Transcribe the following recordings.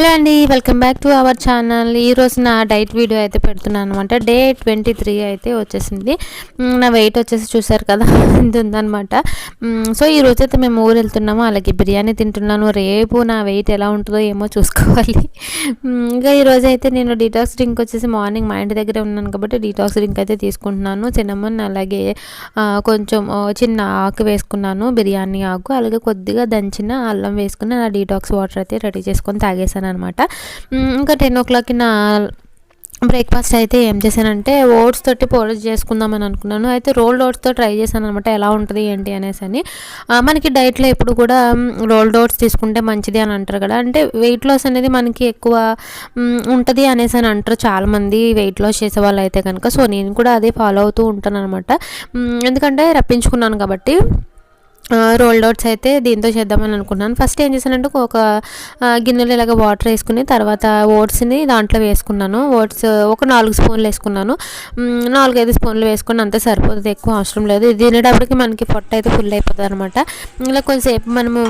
Hello అండి welcome back to our channel. ఈరోజు నా డైట్ వీడియో అయితే పెడుతున్నాను అనమాట డే ట్వంటీ త్రీ అయితే వచ్చేసింది. నా వెయిట్ వచ్చేసి చూసారు కదా ఇది ఉందనమాట సో ఈ అయితే మేము ఊరు వెళ్తున్నాము అలాగే బిర్యానీ తింటున్నాను. రేపు నా వెయిట్ ఎలా ఉంటుందో ఏమో చూసుకోవాలి. ఇంకా ఈరోజు అయితే నేను డీటాక్స్ డ్రింక్ వచ్చేసి మార్నింగ్ మా ఇంటి దగ్గరే ఉన్నాను కాబట్టి డీటాక్స్ డ్రింక్ అయితే తీసుకుంటున్నాను. సినమన్ అలాగే కొంచెం చిన్న ఆకు వేసుకున్నాను బిర్యానీ ఆకు అలాగే కొద్దిగా దంచిన అల్లం వేసుకుని నా డీటాక్స్ వాటర్ అయితే రెడీ చేసుకొని తాగేసాను అనమాట ఇంకా టెన్ ఓ క్లాక్కి నా బ్రేక్ఫాస్ట్ అయితే ఏం చేశానంటే ఓట్స్ తోటి పోలీస్ చేసుకుందామని అనుకున్నాను. అయితే రోల్డ్ ఓట్స్తో ట్రై చేశాను అనమాట ఎలా ఉంటుంది ఏంటి అనేసి అని. మనకి డైట్లో ఎప్పుడు కూడా రోల్డ్ ఓట్స్ తీసుకుంటే మంచిది అని అంటారు కదా. అంటే వెయిట్ లాస్ అనేది మనకి ఎక్కువ ఉంటుంది అనేసి అని అంటారు చాలామంది వెయిట్ లాస్ చేసే వాళ్ళు అయితే కనుక. సో నేను కూడా అదే ఫాలో అవుతూ ఉంటాను అనమాట ఎందుకంటే రప్పించుకున్నాను కాబట్టి రోల్డ్ అవుట్స్ అయితే దీంతో చేద్దామని అనుకున్నాను. ఫస్ట్ ఏం చేశానంటే ఒక గిన్నెలో ఇలాగ వాటర్ వేసుకుని తర్వాత ఓట్స్ని దాంట్లో వేసుకున్నాను. ఓట్స్ ఒక నాలుగు స్పూన్లు వేసుకున్నాను. నాలుగైదు స్పూన్లు వేసుకుని అంతే సరిపోతుంది. ఎక్కువ అవసరం లేదు. ఇది తినేటప్పటికి మనకి పొట్ట అయితే ఫుల్ అయిపోతుంది అనమాట ఇలా కొంచెంసేపు మనము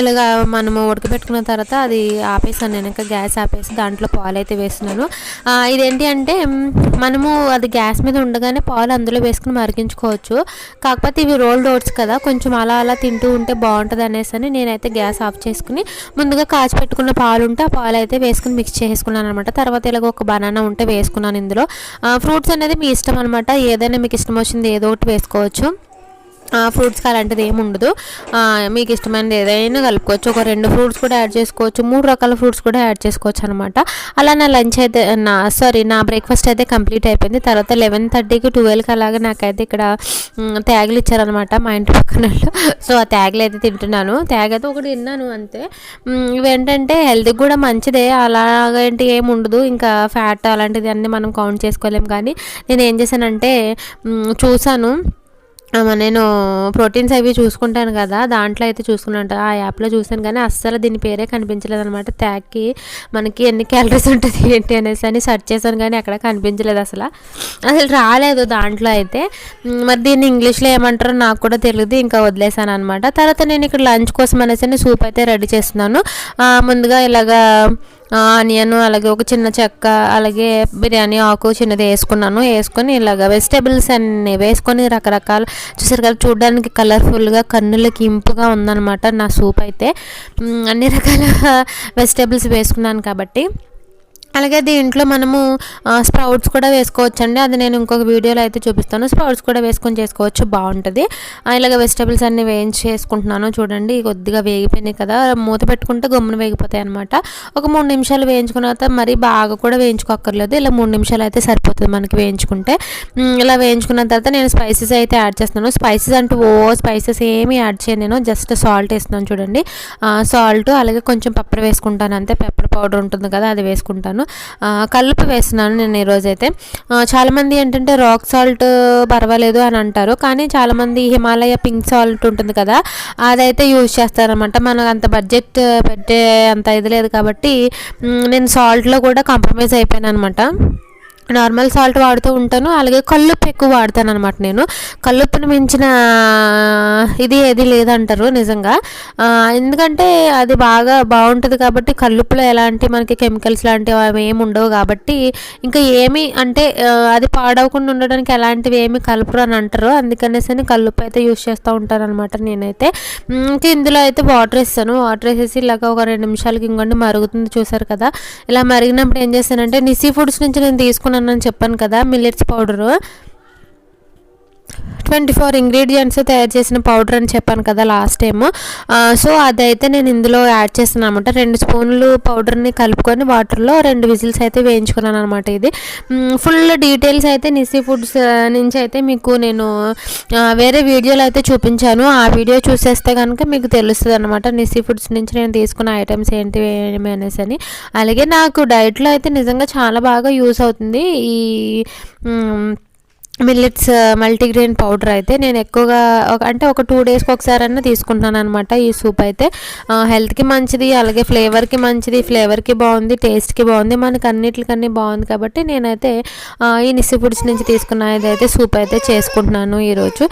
ఇలాగా మనము ఉడకబెట్టుకున్న తర్వాత అది ఆపేసాను నేను ఇంకా గ్యాస్ ఆపేసి దాంట్లో పాలు అయితే వేస్తున్నాను ఇదేంటి అంటే మనము అది గ్యాస్ మీద ఉండగానే పాలు అందులో వేసుకుని మరిగించుకోవచ్చు. కాకపోతే ఇవి రోల్డ్ ఓట్స్ కదా కొంచెం అలా అలా తింటూ ఉంటే బాగుంటుంది అనేసి అని నేనైతే గ్యాస్ ఆఫ్ చేసుకుని ముందుగా కాచి పెట్టుకున్న పాలు ఉంటే ఆ పాలు అయితే వేసుకుని మిక్స్ చేసుకున్నాను అనమాట. తర్వాత ఇలాగ ఒక బనానా ఉంటే వేసుకున్నాను ఇందులో. ఫ్రూట్స్ అనేది మీ ఇష్టం అనమాట. ఏదైనా మీకు ఇష్టం వచ్చింది ఏదో ఒకటి వేసుకోవచ్చు. ఫ్రూట్స్కి అలాంటిది ఏమి ఉండదు. మీకు ఇష్టమైనది ఏదైనా కలుపుకోవచ్చు. ఒక రెండు ఫ్రూట్స్ కూడా యాడ్ చేసుకోవచ్చు. మూడు రకాల ఫ్రూట్స్ కూడా యాడ్ చేసుకోవచ్చు అనమాట అలా నా లంచ్ అయితే నా సారీ నా బ్రేక్ఫాస్ట్ అయితే కంప్లీట్ అయిపోయింది. తర్వాత లెవెన్ థర్టీకి ట్వెల్వ్కి అలాగే నాకైతే ఇక్కడ మ్, ట్యాగులు ఇచ్చారనమాట మా ఇంటి పక్కన వాళ్ళు. సో ఆ ట్యాగులు అయితే తింటున్నాను. ట్యాగ్ అయితే ఒకటి తిన్నాను అంతే. ఇవేంటంటే హెల్త్కి కూడా మంచిదే. అలాగంటే ఏమి ఉండదు. ఇంకా ఫ్యాట్ అలాంటిది అన్నీ మనం కౌంట్ చేసుకోలేము కానీ నేను ఏం చేశానంటే చూశాను. చూసాను నేను ప్రోటీన్స్ అవి చూసుకుంటాను కదా దాంట్లో అయితే చూసుకున్నాను ఆ యాప్లో చూసాను కానీ అస్సలు దీని పేరే కనిపించలేదు అనమాట ట్యాగ్కి మనకి ఎన్ని క్యాలరీస్ ఉంటుంది ఏంటి అనేసి అని సెర్చ్ చేశాను కానీ అక్కడ కనిపించలేదు అసలు. అసలు రాలేదు దాంట్లో అయితే. మరి దీన్ని ఇంగ్లీష్లో ఏమంటారో నాకు కూడా తెలియదు ఇంకా వదిలేసాను అనమాట తర్వాత నేను ఇక్కడ లంచ్ కోసం అనేసి సూప్ అయితే రెడీ చేస్తున్నాను. ముందుగా ఇలాగా ఆనియన్ అలాగే ఒక చిన్న చెక్క అలాగే బిర్యానీ ఆకు చిన్నది వేసుకున్నాను. వేసుకొని ఇలాగ వెజిటేబుల్స్ అన్ని వేసుకొని రకరకాల చూసారు కదా చూడడానికి కలర్ఫుల్గా కన్నులకి ఇంపుగా ఉందన్నమాట నా సూప్ అయితే. అన్ని రకాల వెజిటేబుల్స్ వేసుకున్నాను కాబట్టి. అలాగే దీంట్లో మనము స్ప్రౌట్స్ కూడా వేసుకోవచ్చండి. అది నేను ఇంకొక వీడియోలో అయితే చూపిస్తాను. స్ప్రౌట్స్ కూడా వేసుకొని చేసుకోవచ్చు బాగుంటుంది. ఇలాగ వెజిటబుల్స్ అన్ని వేయించి వేసుకుంటున్నాను చూడండి కొద్దిగా వేగిపోయినాయి కదా. మూత పెట్టుకుంటే గమ్మున వేగిపోతాయి అనమాట ఒక మూడు నిమిషాలు వేయించుకున్న తర్వాత మరీ బాగా కూడా వేయించుకోక్కర్లేదు. ఇలా మూడు నిమిషాలు అయితే సరిపోతుంది మనకి వేయించుకుంటే. ఇలా వేయించుకున్న తర్వాత నేను స్పైసెస్ అయితే యాడ్ చేస్తున్నాను. స్పైసెస్ అంటూ ఓ స్పైసెస్ ఏమీ యాడ్ చేయను నేను. జస్ట్ సాల్ట్ వేస్తున్నాను చూడండి. సాల్ట్ అలాగే కొంచెం పెప్పర్ వేసుకుంటాను అంతే. పెప్పర్ పౌడర్ ఉంటుంది కదా అది వేసుకుంటాను. ఆ, కలుపు వేస్తున్నాను నేను ఈరోజైతే చాలామంది ఏంటంటే రాక్ సాల్ట్ పర్వాలేదు అని అంటారు. కానీ చాలామంది హిమాలయ పింక్ సాల్ట్ ఉంటుంది కదా అదైతే యూజ్ చేస్తారనమాట మనకు అంత బడ్జెట్ పెట్టే అంత ఇది లేదు కాబట్టి నేను సాల్ట్లో కూడా కాంప్రమైజ్ అయిపోయాను అనమాట నార్మల్ సాల్ట్ వాడుతూ ఉంటాను. అలాగే కల్లుప్పు ఎక్కువ వాడతాను అనమాట నేను. కల్లుప్పుని మించిన ఇది ఏది లేదంటారు నిజంగా. ఎందుకంటే అది బాగా బాగుంటుంది కాబట్టి కల్లుప్పులో ఎలాంటి మనకి కెమికల్స్ లాంటివి అవి ఏమి ఉండవు కాబట్టి ఇంకా ఏమి అంటే అది పాడవకుండా ఉండడానికి ఎలాంటివి ఏమి కలుపురు అని అంటారు. అందుకనేసి కల్లుప్పు అయితే యూస్ చేస్తూ ఉంటాను అనమాట నేనైతే ఇంకా ఇందులో అయితే వాటర్ వేస్తాను. వాటర్ వేసేసి ఇలాగ ఒక రెండు నిమిషాలకి ఇంకొండి మరుగుతుంది చూసారు కదా. ఇలా మరిగినప్పుడు ఏం చేస్తానంటే నిసీ ఫుడ్స్ నుంచి నేను తీసుకున్నానని చెప్పాను కదా millets powder. Twenty four ingredients తయారు చేసిన పౌడర్ అని చెప్పాను కదా లాస్ట్ టైం సో అదైతే నేను ఇందులో యాడ్ చేస్తున్నాను అనమాట రెండు స్పూన్లు పౌడర్ని కలుపుకొని వాటర్లో రెండు విజిల్స్ అయితే వేయించుకున్నాను అనమాట ఇది. ఫుల్ డీటెయిల్స్ అయితే నిసి ఫుడ్స్ నుంచి అయితే మీకు నేను వేరే వీడియోలో అయితే చూపించాను. ఆ వీడియో చూసేస్తే కనుక మీకు తెలుస్తుంది అనమాట నిసి ఫుడ్స్ నుంచి నేను తీసుకున్న ఐటమ్స్ ఏంటి ఏమి అనేసి అని అలాగే నాకు డైట్లో అయితే నిజంగా చాలా బాగా యూస్ అవుతుంది ఈ మిల్లెట్స్ మల్టీగ్రెయిన్ పౌడర్ అయితే నేను ఎక్కువగా ఒక- అంటే ఒక టూ డేస్కి ఒకసారి అన్న తీసుకుంటున్నాను అనమాట ఈ సూప్ అయితే. హెల్త్కి మంచిది అలాగే ఫ్లేవర్కి మంచిది ఫ్లేవర్కి బాగుంది టేస్ట్కి బాగుంది మనకు అన్నిటికన్నీ బాగుంది కాబట్టి నేనైతే ఈ నిస్సి ఫుడ్స్ నుంచి తీసుకున్న ఇదైతే సూప్ అయితే చేసుకుంటున్నాను ఈరోజు.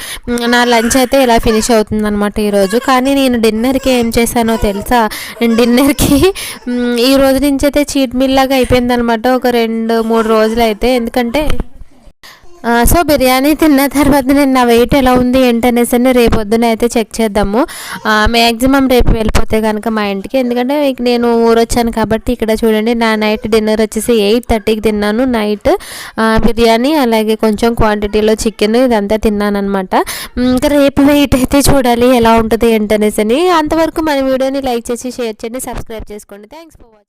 నా లంచ్ అయితే ఇలా ఫినిష్ అవుతుంది అనమాట ఈరోజు. కానీ నేను డిన్నర్కి ఏం చేశానో తెలుసా? డిన్నర్కి ఈ రోజు నుంచి అయితే చీట్ మీల్ లాగా అయిపోయింది అనమాట ఒక రెండు మూడు రోజులు అయితే. ఎందుకంటే సో బిర్యానీ తిన్న తర్వాత నేను నా వెయిట్ ఎలా ఉంది ఏంటనేసి అని రేపు పొద్దున అయితే చెక్ చేద్దాము. మ్యాక్సిమం రేపు వెళ్ళిపోతే కనుక మా ఇంటికి. ఎందుకంటే నేను ఊరొచ్చాను కాబట్టి ఇక్కడ చూడండి నా నైట్ డిన్నర్ వచ్చేసి ఎయిట్ థర్టీకి తిన్నాను నైట్ బిర్యానీ అలాగే కొంచెం క్వాంటిటీలో చికెన్ ఇదంతా తిన్నాను అనమాట ఇంకా రేపు వెయిట్ అయితే చూడాలి ఎలా ఉంటుంది ఏంటనేసి అని. అంతవరకు మన వీడియోని లైక్ చేసి షేర్ చేయండి సబ్స్క్రైబ్ చేసుకోండి. Thanks for watching